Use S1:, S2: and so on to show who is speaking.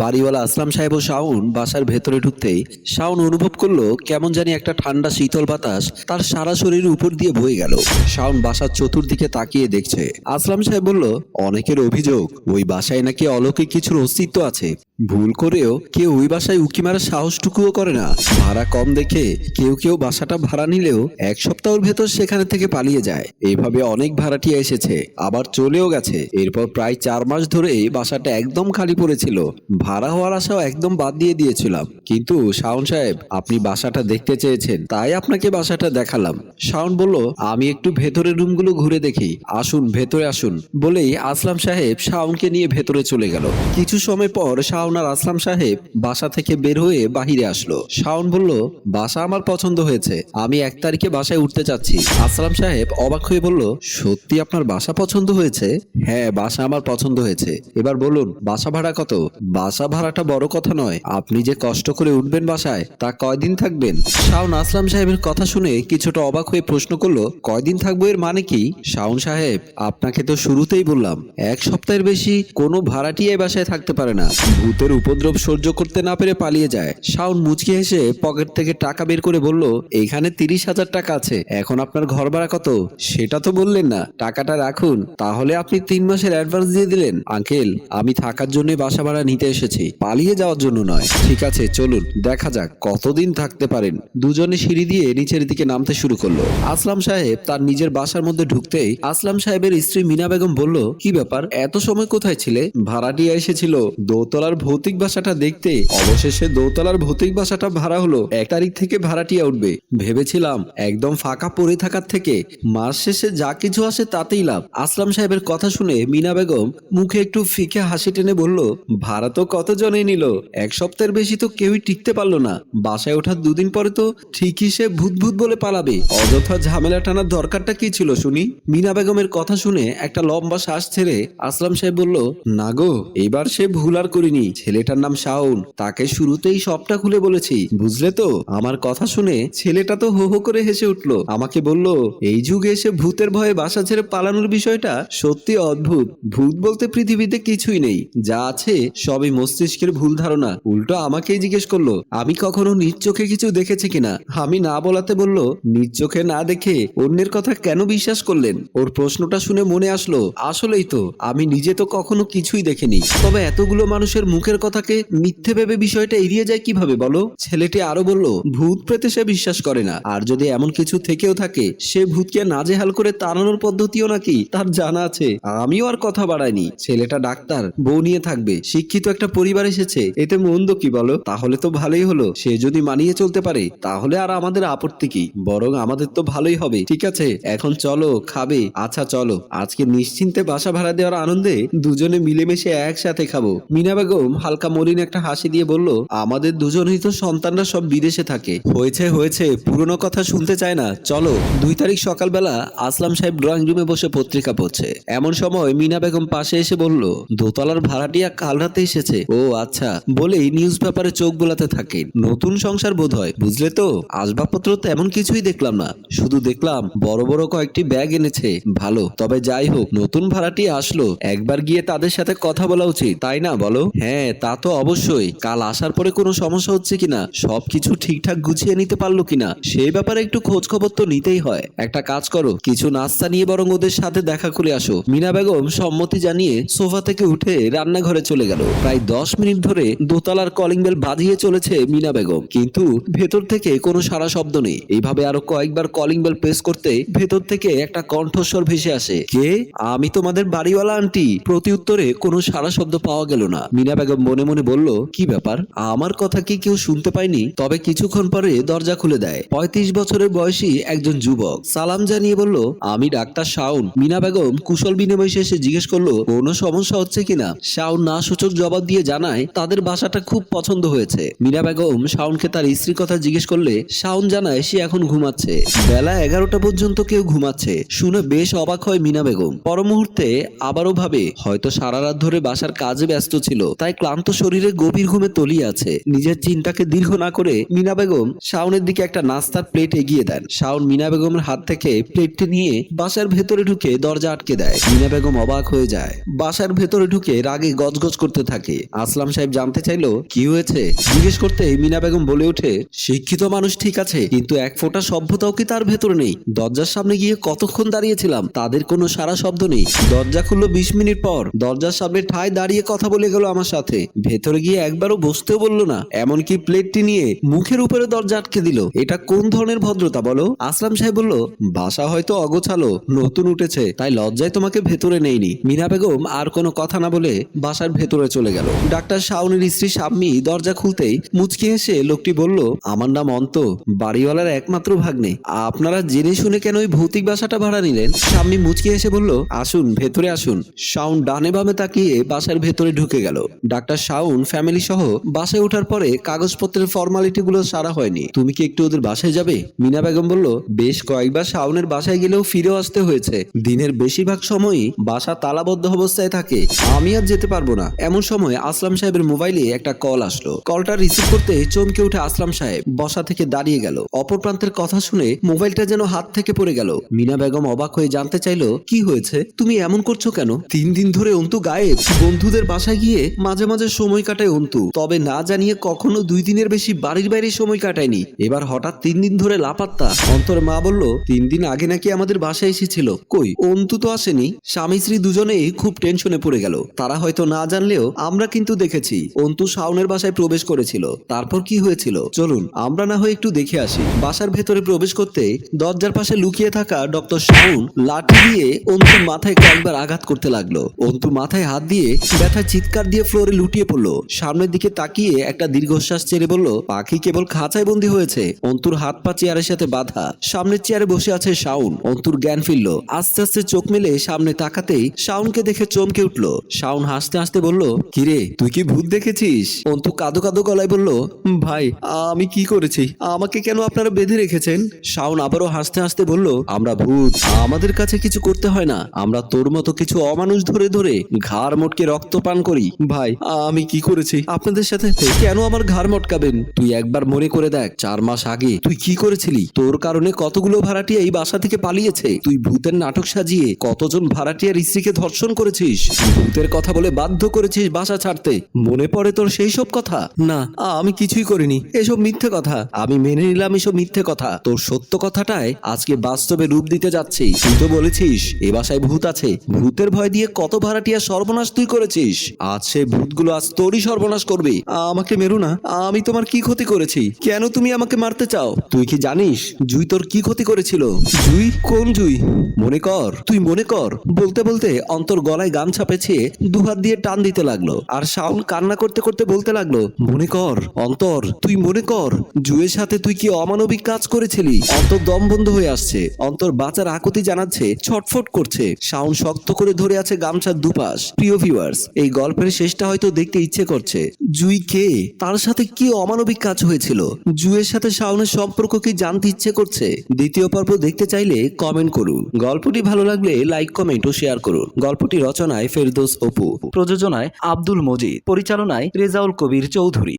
S1: বাড়িওয়ালা আসলাম সাহেব ও শাওন বাসার ভেতরে ঢুকতেই শাওন অনুভব করল কেমন জানি একটা ঠান্ডা শীতল বাতাস তার সারা শরীরের উপর দিয়ে বয়ে গেল। শাওন বাসার চতুর্দিকে তাকিয়ে দেখছে। আসলাম সাহেব বলল, অনেকের অভিযোগ, ওই বাসায় নাকি অলৌকিক কিছুর অস্তিত্ব আছে। ভুল করেও কেউ ওই বাসায় উকি মারার সাহসটুকুও করে না। ভাড়া কম দেখে কেউ কেউ বাসাটা ভাড়া নিলেও এক সপ্তাহের ভেতর সেখানে থেকে পালিয়ে যায়। এইভাবে অনেক ভাড়াটিয়া এসেছে, আবার চলেও গেছে। এরপর প্রায় চার মাস ধরে বাসাটা একদম খালি পড়েছিল। ভাড়া হওয়ার আশাও একদম বাদ দিয়ে দিয়েছিলাম। কিন্তু শাওন সাহেব, আপনি বাসাটা দেখতে চেয়েছেন, তাই আপনাকে বাসাটা দেখালাম। শাওন বলল, আমি একটু ভেতরের রুমগুলো ঘুরে দেখি। আসুন, ভেতরে আসুন। বলেই আসলাম সাহেব শাওনকে নিয়ে ভেতরে চলে গেল। কিছু সময় পর শাওন আর আসলাম সাহেব বাসা থেকে বের হয়ে বাহিরে আসলো। শাওন বলল, বাসা আমার পছন্দ হয়েছে। আমি এক তারিখে বাসায় উঠতে চাচ্ছি। আসলাম সাহেব অবাক হয়ে বলল, সত্যি আপনার বাসা পছন্দ হয়েছে? হ্যাঁ বাসা আমার পছন্দ হয়েছে। এবার বলুন, বাসা ভাড়া কত? বাসা ভাড়াটা বড় কথা নয়। আপনি যে কষ্ট করে উঠবেন বাসায়, তা কয়দিন থাকবেন? শাওন আসলাম সাহেবের কথা শুনে কিছুটা অবাক হয়ে প্রশ্ন করল, কয়দিন থাকব এর মানে কি? শাওন সাহেব, আপনাকে তো শুরুতেই বললাম, এক সপ্তাহের বেশি কোনো ভাড়াটিয়া এই বাসায় থাকতে পারে না। ভূতের উপদ্রব সহ্য করতে না পেরে পালিয়ে যায়। শাওন মুচকি হেসে পকেট থেকে টাকা বের করে বলল, এখানে তিরিশ হাজার টাকা আছে, এখন আপনার ঘর ভাড়া কত? সেটা তো বললেন না, টাকাটা রাখুন, তাহলে আপনি তিন মাসের অ্যাডভান্স দিয়ে দিলেন। আঙ্কেল, আমি থাকার জন্য বাসা ভাড়া নিতে এসেছি। পালিয়ে যাওয়ার জন্য নয়। ঠিক আছে, চলুন, দেখা যাক কতদিন থাকতে পারেন। দুজনে সিঁড়ি দিয়ে নিচের দিকে নামতে শুরু করল। আসলাম সাহেব তার নিজের বাসার মধ্যে ঢুকতেই আসলাম সাহেবের স্ত্রী মিনা বেগম বলল, কি ব্যাপার? এত সময় কোথায় ছিলে? ভাড়াটিয়া এসেছিল। দোতলার ভৌতিক বাসাটা দেখতে অবশেষে দোতলার ভৌতিক বাসাটা ভাড়া হলো। এক তারিখ থেকে ভাড়াটিয়া উঠবে। ভেবেছিলাম একদম ফাঁকা পড়ে থাকার থেকে মাস শেষে যা কিছু আসে তাতেই লাভ। আসলাম সাহেবের কথা শুনে মিনা বেগম মুখে একটু ফিকে হাসি টেনে বলল, ভাড়া তো কতজনে নিল? এক সপ্তাহের বেশি তো কেউই টিকতে পারল না। বাসায় ওঠার দুদিন পরে তো ঠিকই সে ভূত ভূত বলে পালাবে। অযথা ঝামেলা টানার দরকারটা কি ছিল শুনি? মিনা বেগমের কথা শুনে একটা লম্বা শ্বাস ছেড়ে আসলাম সাহেব বলল, না গো, এবার সে ভুল আর করিনি। ছেলেটার নাম শাওন। তাকে শুরুতেই সবটা খুলে বলেছি। বুঝলে তো? আমার কথা শুনে ছেলেটা তো হো হো করে হেসে উঠল। আমাকে বলল, এই যুগে এসে ভূতের ভয়ে বাসা ছেড়ে পালানোর বিষয়টা সত্যি অদ্ভুত। ভূত বলতে পৃথিবীতে কিছুই নেই। যা আছে সবই মস্তিষ্কের ভুল ধারণা। উল্টো আমাকেই জিজ্ঞেস করল, আমি কখনো নিজ চোখে কিছু দেখেছি কিনা? আমি না বলাতে বলল, নিজ চোখে না দেখে অন্যের কথা কেন বিশ্বাস করলেন? ওর প্রশ্নটা শুনে মনে আসলো, আসলেই তো, আমি নিজে তো কখনো কিছুই দেখিনি। তবে এতগুলো মানুষের মুখের কথাকে মিথ্যে ভেবে বিষয়টা এড়িয়ে যায় কীভাবে বলো? ছেলেটি আরও বলল, ভূত প্রেতে সে বিশ্বাস করে না, আর যদি এমন কিছু থেকেও থাকে, সে ভূতকে নাজেহাল করে তাড়ানোর পদ্ধতিও নাকি তার জানা আছে? আমিও আর কথা বাড়াইনি, ছেলেটা ডাক্তার, বউ নিয়ে থাকবে, শিক্ষিত একটা পরিবার এসেছে। এতে মন্দ কি বলো? তাহলে তো ভালোই হলো। সে যদি মানিয়ে চলতে পারে, তাহলে আর আমাদের আপত্তি কি? বরং আমাদের তো ভালোই হবে। ঠিক আছে, এখন চলো, খাবে। আচ্ছা চলো। আজকে নিশ্চিন্তে বাসা ভাড়া দেওয়ার আনন্দে দুজনে মিলেমিশে একসাথে খাব। মিনা বেগম হালকা মলিন একটা হাসি দিয়ে বলল, আমাদের দুজনেই তো সন্তানরা সব বিদেশে থাকে। হয়েছে হয়েছে। পুরনো কথা শুনতে চায় না। চলো। দুই তারিখ সকালবেলা আসলাম সাহেব ড্রয়িং রুমে বসে পত্রিকা পড়ছে। এমন সময় মিনা বেগম পাশে এসে বলল, দোতলার ভাড়াটিয়া কাল রাতে এসেছে। ও আচ্ছা বলেই নিউজ পেপারে চোখ বোলাতে থাকে। নতুন সংসার বোধ হয় বুঝলে তো? আসবাবপত্র তেমন কিছুই দেখলাম না। শুধু দেখলাম বড় বড় কয়েকটি ব্যাগ এনেছে। ভালো, তবে যাই হোক, নতুন ভাড়াটি আসলো। একবার গিয়ে তাদের সাথে কথা বলা উচিত, তাই না বলো? হ্যাঁ তা তো অবশ্যই। কাল আসার পরে কোনো সমস্যা হচ্ছে কিনা? সবকিছু ঠিকঠাক গুছিয়ে নিতে পারল কিনা? সেই ব্যাপারে একটু খোঁজ খবর তো নিতেই হয়। একটা কাজ করো, কিছু নাস্তা নিয়ে বরং ওদের সাথে দেখা করে আসো। মিনা বেগম সম্মতি জানিয়ে সোফা থেকে উঠে রান্নাঘরে চলে গেল। প্রায় দশ মিনিট ধরে দোতলার কলিং বেল বাজিয়ে চলেছে মিনা বেগম। কিন্তু ভেতর থেকে কোনো সারা শব্দ নেই। এইভাবে আরও কয়েকবার কলিং বেল প্রেস করতে ভেতর থেকে একটা কণ্ঠস্বর ভেসে আসে। কে? আমি তোমাদের বাড়িওয়ালা, আন্টি। প্রতি উত্তরে কোনো সারা শব্দ পাওয়া গেল না। মিনা বেগম মনে মনে বলল, কি ব্যাপার? আমার কথা কি কেউ শুনতে পায়নি? তবে কিছুক্ষণ পরে দরজা খুলে দেয়। পঁয়ত্রিশ বছরের বয়সী একজন যুবক সালাম জানিয়ে বলল, আমি ডাক্তার শাউন মিনা বেগম কুশল বিনিময় শেষে জিজ্ঞেস করল, কোনো সমস্যা হচ্ছে কিনা? শাউন না সূচক জবাব দিয়ে জানায় তাদের বাসাটা খুব পছন্দ হয়েছে। মিনা বেগম শাউনকে তার স্ত্রীর কথা জিজ্ঞেস করলে শাউন জানায় সে এখন ঘুমাচ্ছে। বেলা এগারোটা পর্যন্ত কেউ ঘুমাচ্ছে। শুনে বেশ অবাক হয় মিনা বেগম। পর মুহূর্তে আবারও ভাবে, হয়তো সারা রাত ধরে বাসার কাজে ব্যস্ত ছিল, তাই ক্লান্ত শরীরে গভীর ঘুমে তলিয়ে আছে। নিজের চিন্তাকে দীর্ঘ না করে মিনা বেগম শাওনের দিকে একটা নাস্তার প্লেট এগিয়ে দেন। শাওন মিনা বেগমের হাত থেকে প্লেটটি নিয়ে বাসার ভেতরে ঢুকে দরজা আটকে দেয়। মিনা বেগম অবাক হয়ে যায়। বাসার ভেতরে ঢুকে রাগে গজগজ করতে থাকে। আসলাম সাহেব জানতে চাইলো, কি হয়েছে? জিজ্ঞেস করতে মিনা বেগম বলে ওঠে, শিক্ষিত মানুষ ঠিক আছে, কিন্তু এক ফোঁটা সভ্যতাও কি তার ভেতরে নেই? দরজার সামনে গিয়ে কতক্ষণ দাঁড়িয়েছিলাম? তাদের কোনো সারা শব্দ নেই। দরজা খুললো বিশ মিনিট পর। দরজার সামনে ঠায় দাঁড়িয়ে কথা বলে গেল আমার সাথে। ভেতরে গিয়ে একবারও বসতেও বলল না, এমনকি প্লেটটি নিয়ে মুখের উপরে দরজা আটকে দিল। এটা কোন ধরনের ভদ্রতা বলো? আসলাম সাহেব বলল, বাসা হয়তো অগোছালো, নতুন উঠেছে, তাই লজ্জায় তোমাকে ভেতরে নেইনি। মিনা বেগম আর কোনো কথা না বলে বাসার ভেতরে চলে গেল। ডাক্তার শাওনের স্ত্রী সাম্মি দরজা খুলতেই মুচকি হেসে লোকটি বলল, আমার নাম অন্ত, বাড়িওয়ালার একমাত্র ভাগ্নে। আপনারা জেনে শুনে কেন ওই ভৌতিক বাসাটা ভাড়া নিলেন? সাম্মি মুচকি হেসে বলল, আসুন, ভেতরে আসুন। শাওন ডানে বামে তাকিয়ে বাসার ভেতরে ঢুকে গেল। ডাক্তার শাওন ফ্যামিলি সহ বাসায় ওঠার পরে কাগজপত্রের ফর্মালিটি গুলো সারা হয়নি। তুমি কি একটু ওদের বাসায় যাবে? মিনা বেগম বলল, বেশ, কয়েকবার শাওনের বাসায় গেলেও ফিরেও আসতে হয়েছে। দিনের বেশিরভাগ সময়ই বাসা তালাবদ্ধ অবস্থায় থাকে। আমি আর যেতে পারব না। এমন সময় আসলাম সাহেবের মোবাইলে একটা কল আসলো। কলটা রিসিভ করতে চমকে উঠে আসলাম সাহেব। বসা থেকে দাঁড়িয়ে গেল। অপর প্রান্তের কথা শুনে মোবাইলটা যেন হাত থেকে পড়ে গেল। মিনা বেগম অবাক হয়ে জানতে চাইলো, কি হয়েছে? তুমি এমন করছ কেন? তিন দিন ধরে অন্তু গায়েব। বন্ধুদের বাসায় গিয়ে মাঝে মাঝে সময় কাটায় অন্তু। তবে না জানিয়ে কখনো দুই দিনের বেশি বাড়ির বাইরে সময় কাটায়নি। এবার হঠাৎ তিন দিন ধরে লাপাত্তা। অন্তর মা বলল, তিন দিন আগে নাকি আমাদের বাসায় এসেছিল। কই? অন্তু তো আসেনি। স্বামী স্ত্রী দুজনেই খুব টেনশনে পড়ে গেল। তারা হয়তো না জানলেও আমরা কিন্তু দেখেছি। অন্তু শাওনের বাসায় প্রবেশ করেছিল। তারপর কি হয়েছিল? চলুন, আমরা না হয় একটু দেখে আসি। বাসার ভেতরে প্রবেশ করতে দরজার পাশে লুকিয়ে থাকা ডক্টর শাওন লাঠি দিয়ে অন্তুর মাথায় কয়েকবার আঘাত করতে লাগল। অন্তু মাথায় হাত দিয়ে ব্যথায় চিৎকার দিয়ে ফ্লোরে লুটিয়ে পড়ল। সামনের দিকে তাকিয়ে একটা দীর্ঘশ্বাস ছেড়ে বলল, পাখি কেবল খাঁচায় বন্দি হয়েছে। অন্তুর হাত পা চেয়ারের সাথে বাঁধা। সামনের চেয়ারে বসে আছে শাওন। অন্তুর জ্ঞান ফিরল। আস্তে আস্তে চোখ মেলে সামনে তাকাতেই শাওনকে দেখে চমকে উঠল। শাওন হাসতে হাসতে বলল, কিরে তুই কি ভূত দেখেছিস? অন্তু কাদো কাদো গলায় বলল, ভাই, আমি কি করেছি? আমাকে কেন আপনারা বেঁধে রেখেছেন? শাওন আবারও হাসতে হাসতে বলল, আমরা ভূত। আমাদের কাছে কিছু করতে হয় না। আমরা তোর মতো কিছু অমানুষ ধরে ধরে ঘাড় মটকে রক্ত পান করি। ভাই, আমি কি করেছি? আপনাদের সাথে কেন আমার ঘাড় মটকাবেন? তুই একবার মনে করে দেখ, চার মাস আগে তুই কি করেছিলি? তোর কারণে কতগুলো ভাড়াটিয়া এই বাসা থেকে পালিয়েছে। তুই ভূতের নাটক সাজিয়ে কতজন ভাড়াটিয়ার স্ত্রীকে ধর্ষণ করেছিস? ভূতের কথা বলে বাধ্য করেছিস বাসা ছাড়তে মনে পড়ে তোর সেই সব কথা? না, আমি কিছুই করিনি। এসব মিথ্যে কথা। আমি মেনে নিলাম এসব মিথ্যে কথা। তোর সত্য কথাটায় আজকে বাস্তবে রূপ দিতে যাচ্ছি। তুই তো বলেছিস, এ বাসায় ভূত আছে। ভূতের ভয় দিয়ে কত ভাড়াটিয়া সর্বনাশ তুই করেছিস? আজ সে ভূতগুলো আজ তোরই সর্বনাশ করবে। আমাকে মেরো না। আমি তোমার কি ক্ষতি করেছি? কেন তুমি আমাকে মারতে চাও? তুই কি জানিস, জুই তোর কি ক্ষতি করেছিল? জুই? কোন জুই? মনে কর। তুই মনে কর। বলতে বলতে অন্তর গলায় গামছা পেঁচিয়ে দুহাত দিয়ে টান দিতে লাগল। আর শাওন কান্না করতে করতে বলতে লাগল, মনে কর, অন্তর, তুই মনে কর, জুয়ের সাথে তুই কি অমানবিক কাজ করেছিলি? অন্তর দম বন্ধ হয়ে আসছে। অন্তর বাঁচার আকুতি জানাচ্ছে, ছটফট করছে। শাওন শক্ত করে ধরে আছে গামছার দুপাশ। প্রিয় ভিউয়ার্স এই গল্পের শেষটা হয়তো দেখতে ইচ্ছে করছে। জুই কে? তার সাথে কি অমানবিক কাজ হয়েছিল? জুয়ের সাথে শাওনের সম্পর্ক কি জানতে ইচ্ছে করছে? দ্বিতীয় পর্ব দেখতে চাইলে কমেন্ট করুন। গল্পটি ভালো লাগলে লাইক কমেন্ট ও শেয়ার করুন। গল্পটি রচনায় ফেরদৌস অপু।
S2: প্রযোজনায় আব্দুল মজিদ পরিচালনায় রেজাউল কবির চৌধুরী।